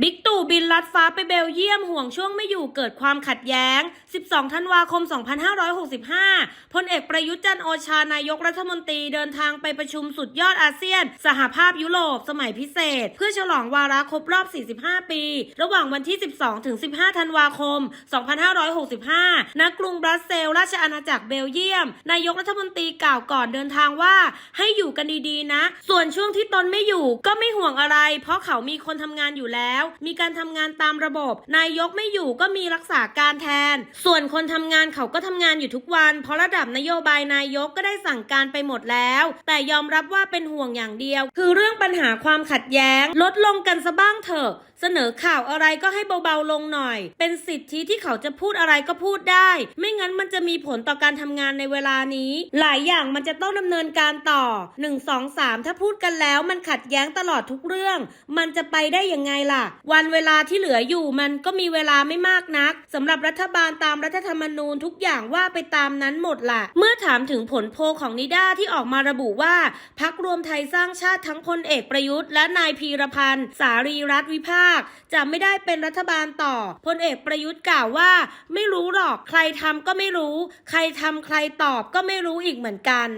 บิ๊ก ตู่บินลัดฟ้าไปเบลเยียมห่วงช่วงไม่อยู่เกิดความขัดแย้ง 12 ธันวาคม 2565 พลเอกประยุทธ์จันโอชานายกรัฐมนตรีเดินทางไปประชุมสุดยอดอาเซียน สหภาพยุโรป สมัยพิเศษ เพื่อฉลองวาระครบรอบ 45 ปี ระหว่างวันที่ 12 ถึง 15 ธันวาคม 2565 ณ กรุงบรัสเซลส์ราชอาณาจักรเบลเยียม นายกรัฐมนตรีกล่าวก่อนเดินทางว่า ให้อยู่กันดีๆนะ ส่วนช่วงที่ตนไม่อยู่ก็ไม่ห่วงอะไร เพราะเขามีคนทำงานอยู่แล้ว มีการทำงานตามระบบ นายกไม่อยู่ก็มีรักษาการแทน ส่วนคนทำงานเขาก็ทำงานอยู่ทุกวัน เพราะระดับนโยบายนายกก็ได้สั่งการไปหมดแล้ว แต่ยอมรับว่าเป็นห่วงอย่างเดียว คือเรื่องปัญหาความขัดแย้ง ลดลงกันซะบ้างเถอะเสนอข่าวอะไรก็ให้เบาๆลงหน่อย เป็นสิทธิที่เขาจะพูดอะไรก็พูดได้ ไม่งั้นมันจะมีผลต่อการทำงานในเวลานี้ หลายอย่างมันจะต้องดำเนินการต่อ 1 2 3 ถ้าพูดกันแล้วมันขัดแย้งตลอดทุกเรื่อง มันจะไปได้ยังไงล่ะ วันเวลาที่เหลืออยู่มันก็มีเวลาไม่มากนักสำหรับรัฐบาลตามรัฐธรรมนูญทุกอย่างว่าไปตามนั้นหมดล่ะ เมื่อถามถึงผลโพลของนิด้าที่ออกมาระบุว่า พักรวมไทยสร้างชาติทั้งพลเอกประยุทธ์และนายพีรพันธ์สารีรัฐวิภาค จะไม่ได้เป็นรัฐบาลต่อพลเอกประยุทธ์กล่าวว่า ไม่รู้หรอกใครทำก็ไม่รู้ ใครทำใครตอบก็ไม่รู้อีกเหมือนกัน